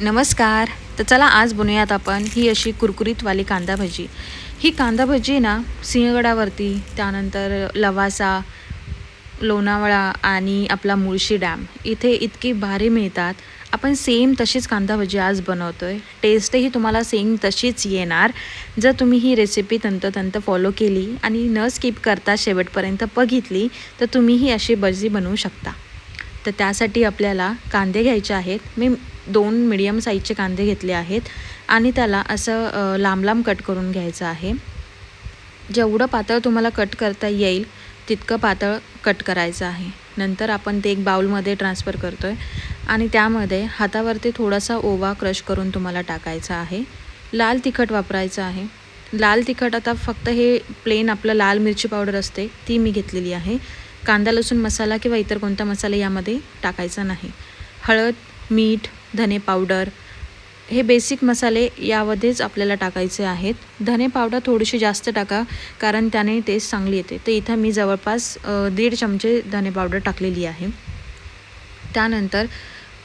नमस्कार. तर चला आज बनवूयात आपण ही अशी कुरकुरीतवाली कांदा भजी. ही कांदा भजी ना सिंहगडावरती त्यानंतर लवासा लोणावळा आणि आपला मुळशी डॅम इथे इतकी भारी मिळतात. आपण सेम तशीच कांदा भजी आज बनवतो आहे टेस्टही तुम्हाला सेम तशीच येणार. जर तुम्ही ही रेसिपी तंतोतंत फॉलो केली आणि न स्किप करता शेवटपर्यंत बघितली तर तुम्हीही अशी भजी बनवू शकता. तर त्यासाठी आपल्याला कांदे घ्यायचे आहेत. मी दोन मिडियम साईजचे कांदे घेतले आहेत आणि त्याला असं लांब लांब कट करून घ्यायचं आहे. जेवढं पातळ तुम्हाला कट करता येईल तितकं पातळ कट करायचं आहे. नंतर आपण ते एक बाउलमध्ये ट्रान्सफर करतो आहे आणि त्यामध्ये हातावरती थोडासा ओवा क्रश करून तुम्हाला टाकायचा आहे. लाल तिखट वापरायचं आहे. लाल तिखट आता फक्त हे प्लेन आपलं लाल मिरची पावडर असते ती मी घेतलेली आहे. कांदा लसूण मसाला किंवा इतर कोणता मसाला यामध्ये टाकायचा नाही. हळद मीठ धने पावडर हे बेसिक मसाले यामध्येच आपल्याला टाकायचे आहेत. धने पावडर थोडीशी जास्त टाका कारण त्याने टेस्ट चांगली येते. तर इथं मी जवळपास दीड चमचे धने पावडर टाकलेली आहे. त्यानंतर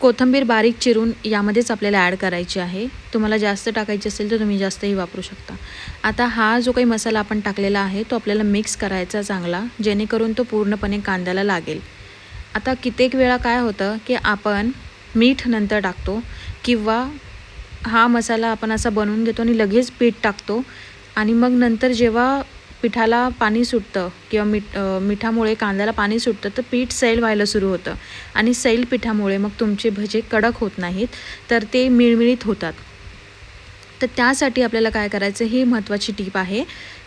कोथिंबीर बारीक चिरून यामध्येच आपल्याला ॲड करायची आहे. तुम्हाला जास्त टाकायची असेल तर तुम्ही जास्तही वापरू शकता. आता हा जो काही मसाला आपण टाकलेला आहे तो आपल्याला मिक्स करायचा चांगला जेणेकरून तो पूर्णपणे कांद्याला लागेल. आता कित्येक वेळा काय होतं की आपण मीठ नंतर टाकतो किंवा हा मसाला आपण असा बनवून घेतो आणि लगेच पीठ टाकतो आणि मग नंतर जेव्हा पिठाला पाणी सुटतं किंवा मीठ मिठामुळे कांद्याला पाणी सुटतं तर पीठ सैल व्हायला सुरू होतं. आणि सैल पिठामुळे मग तुमचे भजे कडक होत नाहीत तर ते मिळमिळीत होतात. तर त्यासाठी आपल्याला काय करायचं ही महत्त्वाची टीप आहे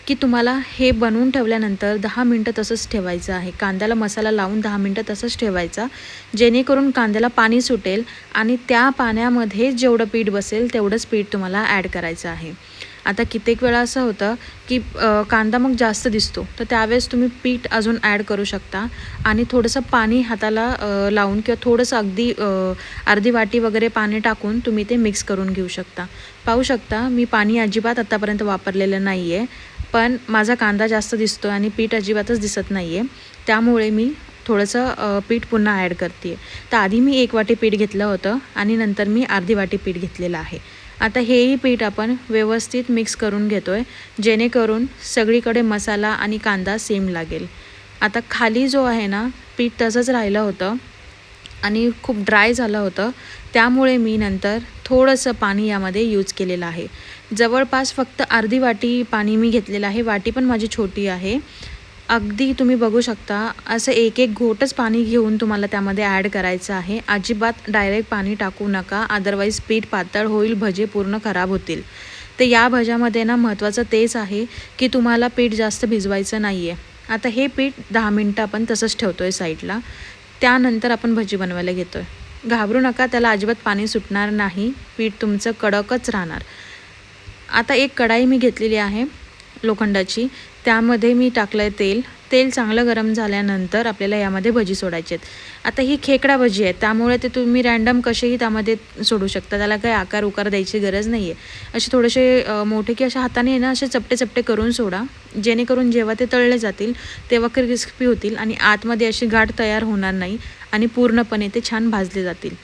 की तुम्हाला हे बनवून ठेवल्यानंतर दहा मिनटं तसंच ठेवायचं आहे. कांद्याला मसाला लावून दहा मिनटं तसंच ठेवायचा जेणेकरून कांद्याला पाणी सुटेल आणि त्या पाण्यामध्ये जेवढं पीठ बसेल तेवढंच पीठ तुम्हाला ॲड करायचं आहे. आता कित्येक वेळा असं होतं की कांदा मग जास्त दिसतो. तर त्यावेळेस तुम्ही पीठ अजून ॲड करू शकता आणि थोडंसं पाणी हाताला लावून किंवा थोडंसं अगदी अर्धी वाटी वगैरे पाणी टाकून तुम्ही ते मिक्स करून घेऊ शकता. पाहू शकता मी पाणी अजिबात आत्तापर्यंत वापरलेलं नाही आहे पण माझा कांदा जास्त दिसतो आणि पीठ अजिबातच दिसत नाही आहे त्यामुळे मी थोडंसं पीठ पुन्हा ॲड करते तर आधी मी एक वाटी पीठ घेतलं होतं आणि नंतर मी अर्धी वाटी पीठ घेतलेलं आहे. आता हेही पीठ आपण व्यवस्थित मिक्स करून घेतो आहे जेणेकरून सगळीकडे मसाला आणि कांदा सेम लागेल. आता खाली जो आहे ना पीठ तसंच राहिलं होतं आणि खूप ड्राय झालं होतं त्यामुळे मी नंतर थोडंसं पाणी यामध्ये यूज केलेलं आहे. जवळपास फक्त अर्धी वाटी पाणी मी घेतलेलं आहे वाटी पण माझी छोटी आहे. अगदी तुम्ही बघू शकता असं एक एक घोटच पाणी घेऊन तुम्हाला त्यामध्ये ॲड करायचं आहे. अजिबात डायरेक्ट पाणी टाकू नका अदरवाईज पीठ पातळ होईल भजे पूर्ण खराब होतील. तर या भज्यामध्ये ना महत्त्वाचं तेच आहे की तुम्हाला पीठ जास्त भिजवायचं नाही आहे आता हे पीठ दहा मिनटं आपण तसंच ठेवतो आहे साईडला. त्यानंतर आपण भजी बनवायला घेतो आहे घाबरू नका त्याला अजिबात पाणी सुटणार नाही. पीठ तुमचं कडकच राहणार. आता एक कढाई मी घेतलेली आहे. लोखंडाची. त्यामध्ये मी टाकलं आहे तेल. तेल चांगलं गरम झाल्यानंतर आपल्याला यामध्ये भजी सोडायची आहेत. आता ही खेकडा भजी आहे. त्यामुळे ते तुम्ही रॅन्डम कसेही त्यामध्ये सोडू शकता. त्याला काही आकार उकार द्यायची गरज नाही आहे असे थोडेसे मोठे की अशा हाताने आहे ना असे चपटे चपटे करून सोडा. जेणेकरून जेव्हा ते तळले जातील तेव्हा क्रिस्पी होतील आणि आतमध्ये अशी गाठ तयार होणार नाही आणि पूर्णपणे ते छान भाजले जातील.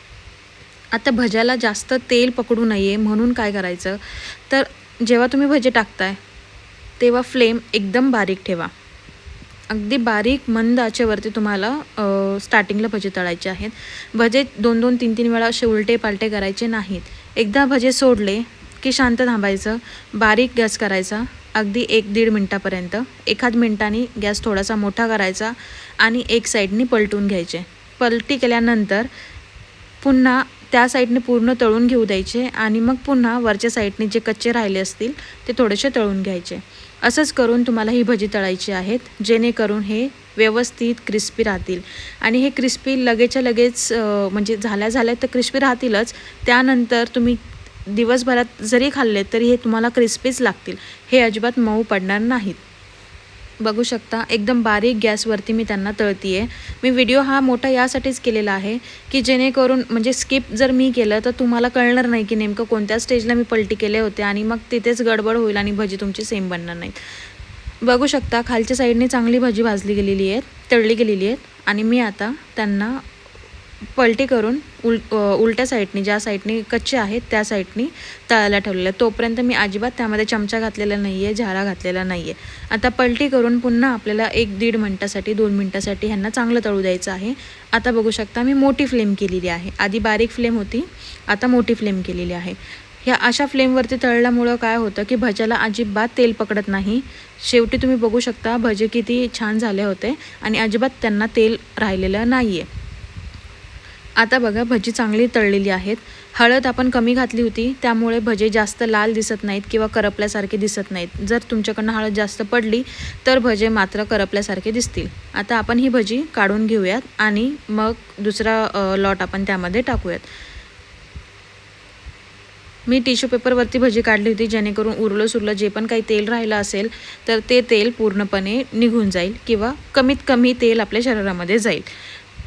आता भज्याला जास्त तेल पकडू नये म्हणून काय करायचं? तर जेव्हा तुम्ही भजे टाकताय तेव्हा फ्लेम एकदम बारीक ठेवा. अगदी बारीक मंद आचेवरती तुम्हाला स्टार्टिंगला भजे तळायचे आहेत. भजे दोन दोन तीन तीन वेळा असे उलटे पालटे करायचे नाहीत. एकदा भजे सोडले की शांत थांबायचं बारीक गॅस करायचा अगदी एक दीड मिनटापर्यंत. एखाद मिनटाने गॅस थोडासा मोठा करायचा आणि एक साईडनी पलटून घ्यायचे. पलटी केल्यानंतर पुन्हा त्या साईडने पूर्ण तळून घेऊ द्यायचे आणि मग पुन्हा वरच्या साईडने जे कच्चे राहिले असतील ते थोडेसे तळून घ्यायचे. असंच करून तुम्हाला ही भजी तळायची आहेत जेणेकरून हे व्यवस्थित क्रिस्पी राहतील. आणि हे क्रिस्पी लगेचच्या लगेच म्हणजे झाल्या झाल्या तर क्रिस्पी राहतीलच. त्यानंतर तुम्ही दिवसभरात जरी खाल्ले तरी हे तुम्हाला क्रिस्पीच लागतील. हे अजिबात मऊ पडणार नाहीत. बघू शकता. एकदम बारीक गॅसवरती मी त्यांना तळती आहे मी व्हिडिओ हा मोठा यासाठीच केलेला आहे की जेणेकरून म्हणजे स्किप जर मी केलं तर तुम्हाला कळणार नाही की नेमकं कोणत्या स्टेजला मी पलटी केले होते आणि मग तिथेच गडबड होईल आणि भजी तुमची सेम बनणार नाहीत. बघू शकता खालच्या साईडने चांगली भाजी भाजली गेलेली आहे तळली गेलेली आहेत आणि मी आता त्यांना पलटी करून उल उलट्या साईडनी ज्या साईडनी कच्चे आहेत त्या साईडनी तळायला ठेवलेलं आहे. तोपर्यंत मी अजिबात त्यामध्ये चमचा घातलेला नाही आहे झारा घातलेला नाही आहे आता पलटी करून पुन्हा आपल्याला एक दीड मिनटासाठी दोन मिनटासाठी ह्यांना चांगलं तळू द्यायचं आहे. आता बघू शकता मी मोठी फ्लेम केलेली आहे. आधी बारीक फ्लेम होती आता मोठी फ्लेम केलेली आहे. ह्या अशा फ्लेमवरती तळल्यामुळं काय होतं की भज्याला अजिबात तेल पकडत नाही. शेवटी तुम्ही बघू शकता भजे किती छान झाले होते आणि अजिबात त्यांना तेल राहिलेलं नाही आहे आता बघा भजी चांगली तळलेली आहेत. हळद आपण कमी घातली होती त्यामुळे भजे जास्त लाल दिसत नाहीत किंवा करपल्यासारखे दिसत नाहीत. जर तुमच्याकडनं हळद जास्त पडली तर भजे मात्र करपल्यासारखे दिसतील. आता आपण ही भजी काढून घेऊयात आणि मग दुसरा लॉट आपण त्यामध्ये टाकूयात. मी टिश्यू पेपरवरती भजी काढली होती जेणेकरून उरलं सुरलं जे पण काही तेल राहिलं असेल तर ते तेल पूर्णपणे निघून जाईल किंवा कमीत कमी तेल आपल्या शरीरामध्ये जाईल.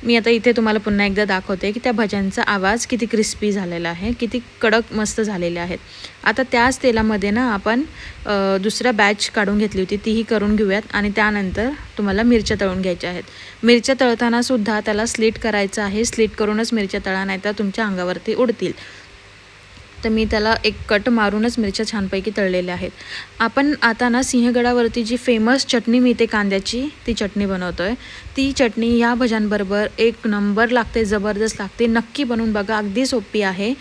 मी आता इथे तुम्हाला पुन्हा एकदा दाखवते की त्या भज्यांचा आवाज किती क्रिस्पी झालेला आहे किती कडक मस्त झालेले आहेत. आता त्याच तेलामध्ये ना आपण दुसऱ्या दुसरा बॅच काढून घेतली होती तीही करून घेऊयात आणि त्यानंतर तुम्हाला मिरच्या तळून घ्यायच्या आहेत. मिरच्या तळतानासुद्धा त्याला स्लीट करायचं आहे स्लीट करूनच मिरच्या तळा नाही तर तुमच्या अंगावरती उडतील. तर मी त्याला एक कट मारूनच मिरच्या छानपैकी तळलेल्या आहेत. आपण आता ना सिंहगडावरती जी फेमस चटणी मिळते कांद्याची ती चटणी बनवतो आहे ती चटणी या भज्यांबरोबर एक नंबर लागते जबरदस्त लागते. नक्की बनवून बघा अगदी सोपी आहे.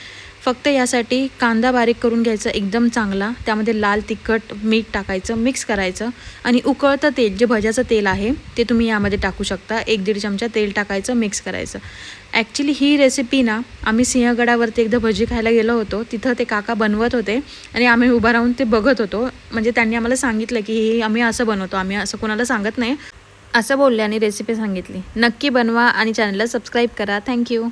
फक्त यासाठी कांदा बारीक करून घ्यायचा एकदम चांगला. त्यामध्ये लाल तिखट मीठ टाकायचं मिक्स करायचं. आणि उकळतं तेल जे भज्याचं तेल आहे ते तुम्ही यामध्ये टाकू शकता. एक दीड चमचा तेल टाकायचं मिक्स करायचं. ॲक्च्युली ही रेसिपी ना आम्ही सिंहगडावरती एकदा भजी खायला गेलो होतो. तिथं ते काका बनवत होते. आणि आम्ही उभा राहून ते बघत होतो. म्हणजे त्यांनी आम्हाला सांगितलं की हे आम्ही असं बनवतो. आम्ही असं कोणाला सांगत नाही. असं बोलले आणि रेसिपी सांगितली. नक्की बनवा आणि चॅनलला सबस्क्राईब करा. थँक्यू